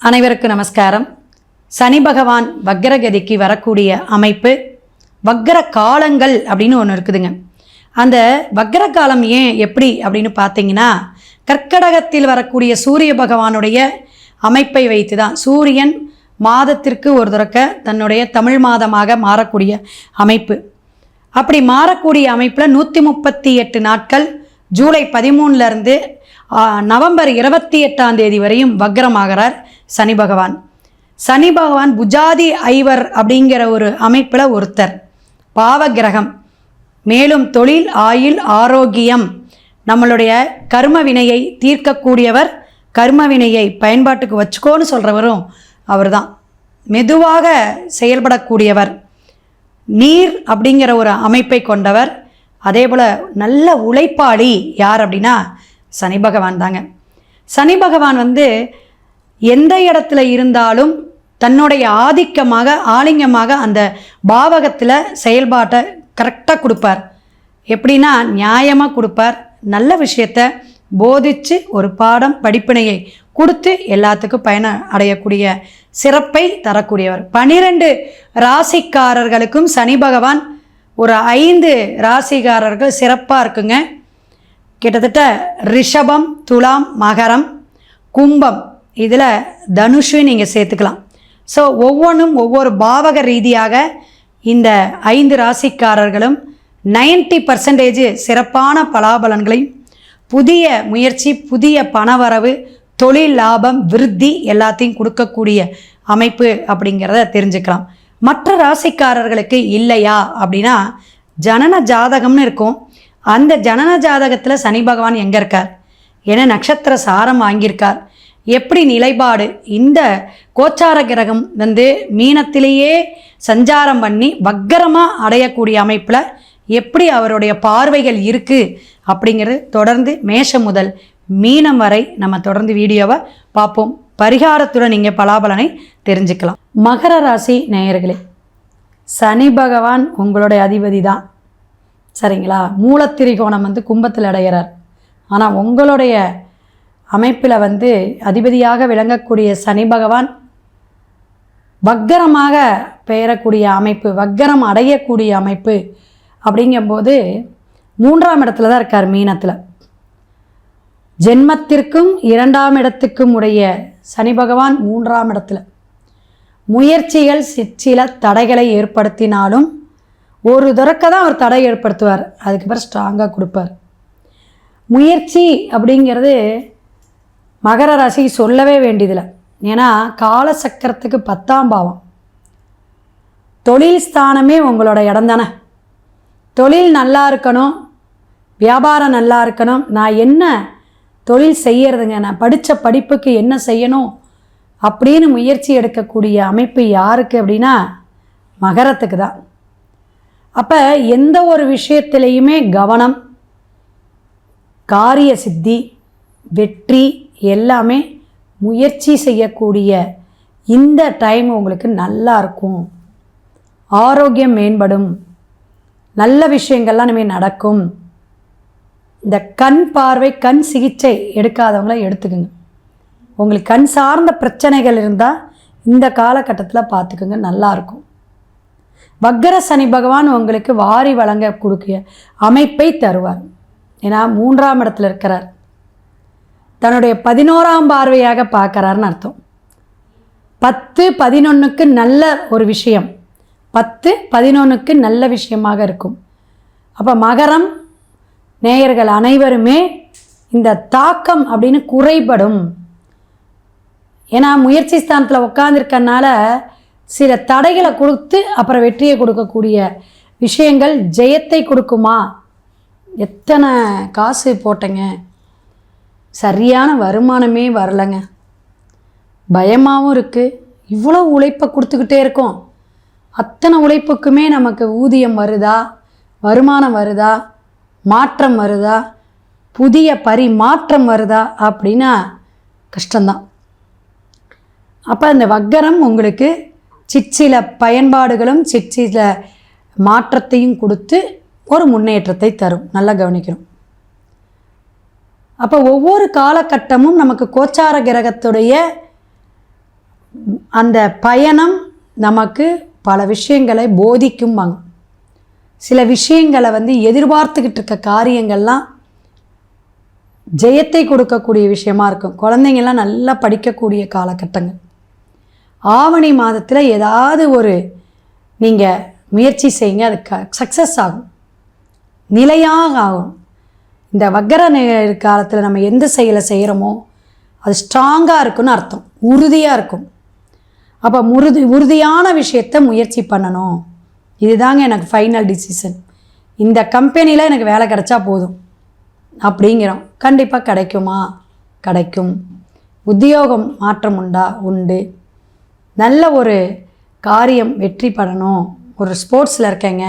அனைவருக்கும் நமஸ்காரம். சனி பகவான் வக்ரகதிக்கு வரக்கூடிய அமைப்பு வக்ர காலங்கள் அப்படின்னு ஒன்று இருக்குதுங்க. அந்த வக்ர காலம் ஏன் எப்படி அப்படின்னு பார்த்தீங்கன்னா கர்க்கடகத்தில் வரக்கூடிய சூரிய பகவானுடைய அமைப்பை வைத்து தான் சூரியன் மாதத்திற்கு ஒரு தடக்க தன்னுடைய தமிழ் மாதமாக மாறக்கூடிய அமைப்பு. அப்படி மாறக்கூடிய அமைப்பில் நூற்றி முப்பத்தி எட்டு நாட்கள் ஜூலை பதிமூணுலேருந்து நவம்பர் இருபத்தி எட்டாம் தேதி வரையும் வக்ரமாகிறார். சனி பகவான். சனி பகவான் புஜாதி ஐவர் அப்படிங்கிற ஒரு அமைப்பில் ஒருத்தர். பாவ கிரகம் மேலும் தொழில் ஆயுள் ஆரோக்கியம். நம்மளுடைய கர்ம வினையை தீர்க்கக்கூடியவர் கர்ம வினையை பயன்பாட்டுக்கு வச்சுக்கோன்னு சொல்கிறவரும் அவர் தான் மெதுவாக செயல்படக்கூடியவர். நீர் அப்படிங்கிற ஒரு அமைப்பை கொண்டவர். அதே போல் நல்ல உழைப்பாளி யார் அப்படின்னா சனி பகவான் தாங்க. சனி பகவான் வந்து எந்த இடத்துல இருந்தாலும் தன்னுடைய ஆதிக்கமாக ஆலிங்கமாக அந்த பாவகத்தில் செயல்பாட்டை கரெக்டாக கொடுப்பார். எப்படின்னா நியாயமாக கொடுப்பார். நல்ல விஷயத்த போதித்து ஒரு பாடம் படிப்பினையை கொடுத்து எல்லாத்துக்கும் பயன அடையக்கூடிய சிறப்பை தரக்கூடியவர். பனிரெண்டு ராசிக்காரர்களுக்கும் சனி பகவான் ஒரு ஐந்து ராசிக்காரர்கள் சிறப்பாக இருக்குங்க. கிட்டத்தட்ட ரிஷபம் துலாம் மகரம் கும்பம் இதில் தனுஷையும் நீங்கள் சேர்த்துக்கலாம். ஸோ ஒவ்வொன்றும் ஒவ்வொரு பாவக ரீதியாக இந்த ஐந்து ராசிக்காரர்களும் 90% பர்சன்டேஜ் சிறப்பான பலாபலன்களையும் புதிய முயற்சி புதிய பணவரவு தொழில் லாபம் விருத்தி எல்லாத்தையும் கொடுக்கக்கூடிய அமைப்பு அப்படிங்கிறத தெரிஞ்சுக்கலாம். மற்ற ராசிக்காரர்களுக்கு இல்லையா அப்படின்னா ஜனன ஜாதகம்னு இருக்கும். அந்த ஜனன ஜாதகத்தில் சனி பகவான் எங்கே இருக்கார்? ஏன்னா நட்சத்திர சாரம் வாங்கியிருக்கார். எப்படி நிலைப்பாடு? இந்த கோச்சார கிரகம் வந்து மீனத்திலேயே சஞ்சாரம் பண்ணி வக்கரமாக அடையக்கூடிய அமைப்பில் எப்படி அவருடைய பார்வைகள் இருக்குது அப்படிங்கிறது தொடர்ந்து மேஷம் முதல் மீனம் வரை நம்ம தொடர்ந்து வீடியோவை பார்ப்போம். பரிகாரத்துடன் நீங்கள் பலாபலனை தெரிஞ்சுக்கலாம். மகர ராசி நேயர்களே சனி பகவான் உங்களுடைய அதிபதி தான். சரிங்களா? மூலத்திரிகோணம் வந்து கும்பத்தில் அடைகிறார். ஆனால் உங்களுடைய அமைப்பில் வந்து அதிபதியாக விளங்கக்கூடிய சனி பகவான் வக்கரமாக பெயரக்கூடிய அமைப்பு வக்கரம் அடையக்கூடிய அமைப்பு அப்படிங்கும்போது மூன்றாம் இடத்துல தான் இருக்கார் மீனத்தில். ஜென்மத்திற்கும் இரண்டாம் இடத்துக்கும் உடைய சனி பகவான் மூன்றாம் இடத்துல. முயற்சிகள் சிற்சில தடைகளை ஏற்படுத்தினாலும் ஒரு துறக்க தான் அவர் தடை ஏற்படுத்துவார். அதுக்கப்புறம் ஸ்ட்ராங்காக கொடுப்பார். முயற்சி அப்படிங்கிறது மகர ராசி சொல்லவே வேண்டியதில்லை. ஏன்னா கால சக்கரத்துக்கு பத்தாம் பாவம். தொழில் ஸ்தானமே உங்களோட இடம் தானே. தொழில் நல்லா இருக்கணும். வியாபாரம் நல்லா இருக்கணும். நான் என்ன தொழில் செய்யறதுங்க? நான் படித்த படிப்புக்கு என்ன செய்யணும்? அப்படின்னு முயற்சி எடுக்கக்கூடிய அமைப்பு யாருக்கு அப்படின்னா மகரத்துக்கு தான். அப்போ எந்த ஒரு விஷயத்திலையுமே கவனம் காரிய சித்தி வெற்றி எல்லாமே முயற்சி செய்யக்கூடிய இந்த டைம் உங்களுக்கு நல்லா இருக்கும். ஆரோக்கியம் மேம்படும். நல்ல விஷயங்கள்லாம் இனிமேல் நடக்கும். இந்த கண் பார்வை கண் சிகிச்சை எடுக்காதவங்கள எடுத்துக்குங்க. உங்களுக்கு கண் சார்ந்த பிரச்சனைகள் இருந்தால் இந்த காலகட்டத்தில் பார்த்துக்குங்க நல்லாயிருக்கும் வக்கர சனி பகவான் உங்களுக்கு வாரி வழங்க கொடுக்க அமைப்பை தருவார். ஏன்னா மூன்றாம் இடத்துல இருக்கிறார். தன்னுடைய பதினோராம் பார்வையாக பார்க்கறாருன்னு அர்த்தம். பத்து பதினொன்றுக்கு நல்ல ஒரு விஷயம். பத்து பதினொன்றுக்கு நல்ல விஷயமாக இருக்கும். அப்போ மகரம் நேயர்கள் அனைவருமே இந்த தாக்கம் அப்படின்னு குறைபடும். ஏன்னா முயற்சி ஸ்தானத்தில் உட்காந்துருக்கனால சில தடைகளை கொடுத்து அப்புறம் வெற்றியை கொடுக்கக்கூடிய விஷயங்கள் ஜெயத்தை கொடுக்குமா? எத்தனை காசு போட்டேங்க. சரியான வருமானமே வரலைங்க. பயமாகவும் இருக்குது இவ்வளோ உழைப்பை கொடுத்துக்கிட்டே இருக்கோம். அத்தனை உழைப்புக்குமே நமக்கு ஊதியம் வருதா? வருமானம் வருதா? மாற்றம் வருதா? புதிய பரிமாற்றம் வருதா? அப்படின்னா கஷ்டம்தான். அப்போ இந்த வக்கரம் உங்களுக்கு சிற்சில பயன்பாடுகளும் சிற்சில மாற்றத்தையும் கொடுத்து ஒரு முன்னேற்றத்தை தரும். நல்லா கவனிக்கணும். அப்போ ஒவ்வொரு காலகட்டமும் நமக்கு கோச்சார கிரகத்துடைய அந்த பயணம் நமக்கு பல விஷயங்களை போதிக்கும்பாங்க. சில விஷயங்களை வந்து எதிர்பார்த்துக்கிட்டு இருக்க காரியங்கள்லாம் ஜெயத்தை கொடுக்கக்கூடிய விஷயமா இருக்கும். குழந்தைங்கள்லாம் நல்லா படிக்கக்கூடிய காலகட்டங்கள். ஆவணி மாதத்தில் ஏதாவது ஒரு நீங்கள் முயற்சி செய்யுங்க அது க சக்ஸஸ் ஆகும். நிலையாக ஆகும். இந்த வக்கர காலத்தில் நம்ம எந்த செயலை செய்கிறோமோ அது ஸ்ட்ராங்காக இருக்குன்னு அர்த்தம். உறுதியாக இருக்கும். அப்போ உறுதி உறுதியான விஷயத்த முயற்சி பண்ணணும். இதுதாங்க எனக்கு ஃபைனல் டிசிஷன் இந்த கம்பெனியில் எனக்கு வேலை கிடைச்சா போதும். அப்படிங்கிறோம். கண்டிப்பாக கிடைக்குமா? கிடைக்கும். உத்தியோகம் மாற்றம் உண்டா? உண்டு. நல்ல ஒரு காரியம் வெற்றி பெறணும். ஒரு ஸ்போர்ட்ஸில் இருக்கேங்க.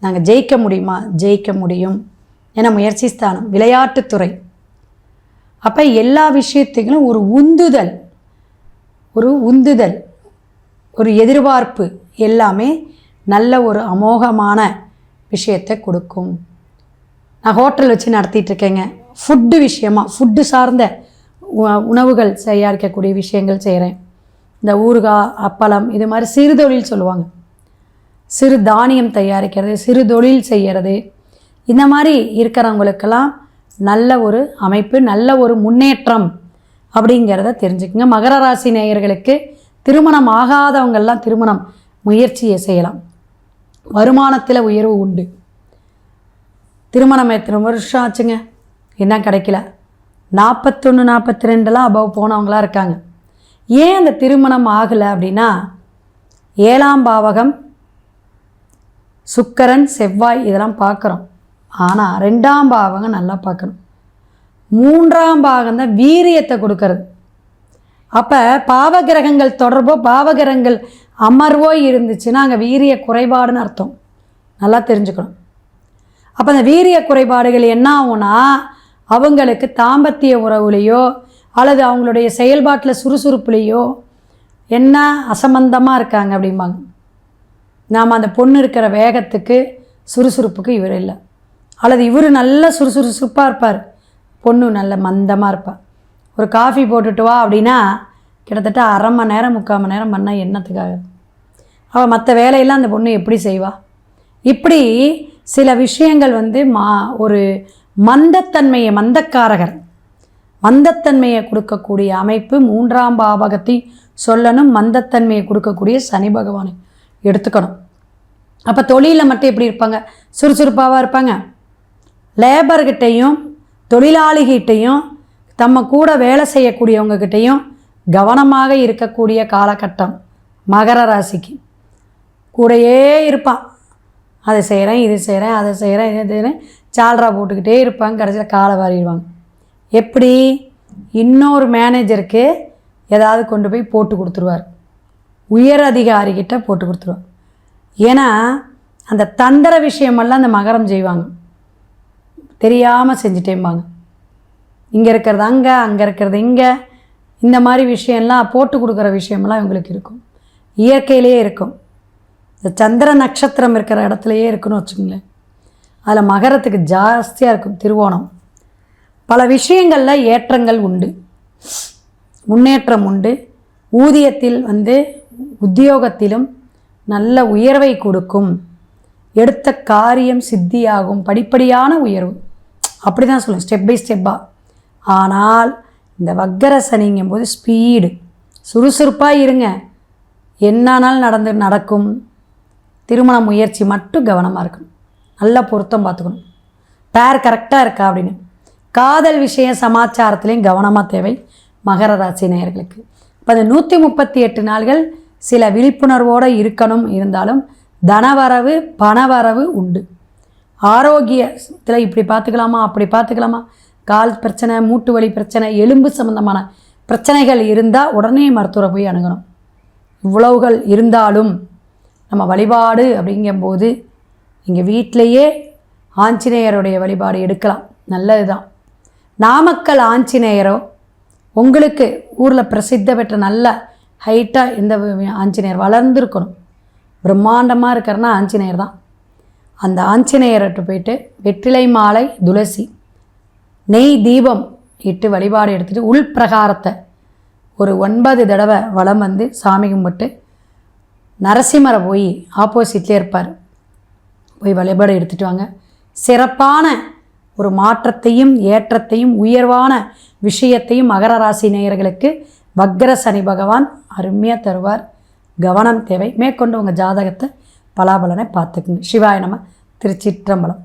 நாங்கள் ஜெயிக்க முடியுமா? ஜெயிக்க முடியும். என முயற்சி ஸ்தானம் விளையாட்டுத்துறை அப்போ எல்லா விஷயத்தையும் ஒரு உந்துதல். ஒரு உந்துதல். ஒரு எதிர்பார்ப்பு எல்லாமே நல்ல ஒரு அமோகமான விஷயத்தை கொடுக்கும். நான் ஹோட்டல் வச்சு நடத்திட்டு இருக்கேங்க ஃபுட்டு விஷயமா ஃபுட்டு சார்ந்த உ- உணவுகள் தயாரிக்கக்கூடிய விஷயங்கள் செய்கிறேன் இந்த ஊறுகாய் அப்பளம் இது மாதிரி சிறு தொழில் சொல்லுவாங்க. சிறு தானியம் தயாரிக்கிறது சிறு தொழில் செய்கிறது இந்த மாதிரி இருக்கிறவங்களுக்கெல்லாம் நல்ல ஒரு அமைப்பு நல்ல ஒரு முன்னேற்றம் அப்படிங்கிறத தெரிஞ்சுக்கங்க. மகர ராசி நேயர்களுக்கு திருமணம் ஆகாதவங்கள்லாம் திருமணம் முயற்சியை செய்யலாம். வருமானத்தில் உயர்வு உண்டு. திருமணம் எத்தனை வருஷம் ஆச்சுங்க? என்ன கிடைக்கல. நாற்பத்தொன்று நாற்பத்தி ரெண்டுலாம் அபவ் போனவங்களாம் இருக்காங்க. ஏன் அந்த திருமணம் ஆகலை அப்படின்னா ஏழாம் பாவகம் சுக்கரன் செவ்வாய் இதெல்லாம் பார்க்குறோம். ஆனால் ரெண்டாம் பாவங்க நல்லா பார்க்கணும். மூன்றாம் பாகம் தான் வீரியத்தை கொடுக்கறது. அப்போ பாவகிரகங்கள் தொடர்போ பாவகிரகங்கள் அமர்வோ இருந்துச்சுன்னா அங்கே வீரிய குறைபாடுன்னு அர்த்தம். நல்லா தெரிஞ்சுக்கணும். அப்போ அந்த வீரிய குறைபாடுகள் என்ன ஆகும்னா அவங்களுக்கு தாம்பத்திய உறவுலேயோ அல்லது அவங்களுடைய செயல்பாட்டில் சுறுசுறுப்புலேயோ என்ன அசம்பந்தமாக இருக்காங்க அப்படிம்பாங்க. நாம் அந்த பொண்ணு இருக்கிற வேகத்துக்கு சுறுசுறுப்புக்கு இவர் இல்லை. அல்லது இவர் நல்ல சுறுசுறுசுறுப்பாக இருப்பார். பொண்ணு நல்ல மந்தமாக இருப்பார் ஒரு காஃபி போட்டுட்டு வா அப்படின்னா கிட்டத்தட்ட அரை மணி நேரம் முக்கால் மணி நேரம் பண்ணால் என்னத்துக்காக? அவள் மற்ற வேலையெல்லாம் அந்த பொண்ணு எப்படி செய்வா? இப்படி சில விஷயங்கள் வந்து மா ஒரு மந்தத்தன்மையை மந்தக்காரகர் மந்தத்தன்மையை கொடுக்கக்கூடிய அமைப்பு மூன்றாம் பாவகத்தை சொல்லணும் மந்தத்தன்மையை கொடுக்கக்கூடிய சனி பகவானை எடுத்துக்கணும். அப்போ தொழிலில் மட்டும் எப்படி இருப்பாங்க? சுறுசுறுப்பாக இருப்பாங்க? லேபர்கிட்டையும் தொழிலாளிகிட்டையும் தம்ம கூட வேலை செய்யக்கூடியவங்ககிட்டையும் கவனமாக இருக்கக்கூடிய காலகட்டம் மகர ராசிக்கு. கூடையே இருப்பான் அதை செய்கிறேன் இது செய்கிறேன் அதை செய்கிறேன் இதை செய்கிறேன் சால்ரா போட்டுக்கிட்டே இருப்பாங்க கடைசியில் காலை வாரிடுவாங்க. எப்படி? இன்னொரு மேனேஜருக்கு ஏதாவது கொண்டு போய் போட்டு கொடுத்துருவார். உயர் அதிகாரிகிட்ட போட்டு கொடுத்துருவார் ஏன்னா அந்த தந்திர விஷயமெல்லாம் அந்த மகரம் செய்வாங்க. தெரியாமல் செஞ்சுட்டேம்பாங்க. இங்கே இருக்கிறது அங்கே அங்கே இருக்கிறது இங்கே. இந்த மாதிரி விஷயம்லாம் போட்டு கொடுக்குற விஷயமெல்லாம் இவங்களுக்கு இருக்கும். இயற்கையிலேயே இருக்கும். இந்த சந்திர நட்சத்திரம் இருக்கிற இடத்துலையே இருக்குன்னு வச்சுக்கோங்களேன். அதில் மகரத்துக்கு ஜாஸ்தியாக இருக்கும் திருவோணம். பல விஷயங்களில் ஏற்றங்கள் உண்டு. முன்னேற்றம் உண்டு. ஊதியத்தில் வந்து உத்தியோகத்திலும் நல்ல உயர்வை கொடுக்கும். எடுத்த காரியம் சித்தியாகும். படிப்படியான உயர்வு. அப்படி தான் சொல்லுவோம் ஸ்டெப் பை ஸ்டெப்பாக ஆனால் இந்த வக்கர சனிங்கும் போது ஸ்பீடு சுறுசுறுப்பாக இருங்க. என்னானாலும் நடந்து நடக்கும். திருமண முயற்சி மட்டும் கவனமாக இருக்கணும். நல்லா பொருத்தம் பார்த்துக்கணும். பேர் கரெக்டாக இருக்கா அப்படின்னு. காதல் விஷய சமாச்சாரத்துலேயும் கவனமாக தேவை. மகர ராசி நேயர்களுக்கு. இப்போ அந்த நூற்றி முப்பத்தி எட்டு நாள்கள் சில விழிப்புணர்வோடு இருக்கணும். இருந்தாலும் தனவரவு பணவரவு உண்டு. ஆரோக்கியத்தில் இப்படி பார்த்துக்கலாமா அப்படி பார்த்துக்கலாமா? கால் பிரச்சனை மூட்டு வலி பிரச்சனை எலும்பு சம்மந்தமான பிரச்சனைகள் இருந்தால் உடனே மருத்துவரை போய் அணுகணும். இவ்வளவுகள் இருந்தாலும் நம்ம வழிபாடு அப்படிங்கும்போது இங்கே வீட்டிலையே ஆஞ்சநேயருடைய வழிபாடு எடுக்கலாம். நல்லது தான் நாமக்கல் ஆஞ்சநேயரோ உங்களுக்கு ஊரில் பிரசித்த பெற்ற நல்ல ஹைட்டாக இந்த ஆஞ்சநேயர் வளர்ந்துருக்கணும். பிரம்மாண்டமாக இருக்கிறன்னா ஆஞ்சநேயர் தான் அந்த ஆஞ்சநேயர்கிட்ட போயிட்டு வெற்றிலை மாலை துளசி நெய் தீபம் இட்டு வழிபாடு எடுத்துகிட்டு உள் பிரகாரத்தை ஒரு ஒன்பது தடவை வலம் வந்து சாமி கும்பிட்டு நரசிம்மரை போய் ஆப்போசிட்லேயே இருப்பார். போய் வழிபாடு எடுத்துட்டு வாங்க. சிறப்பான ஒரு மாற்றத்தையும் ஏற்றத்தையும் உயர்வான விஷயத்தையும் மகர ராசி நேயர்களுக்கு வக்ர சனி பகவான் அருமையாக தருவார். கவனம் தேவை. மேற்கொண்டு உங்கள் ஜாதகத்தை பலாபலனை பார்த்துக்குங்க. சிவாய நம திருச்சிற்றம்பலம்.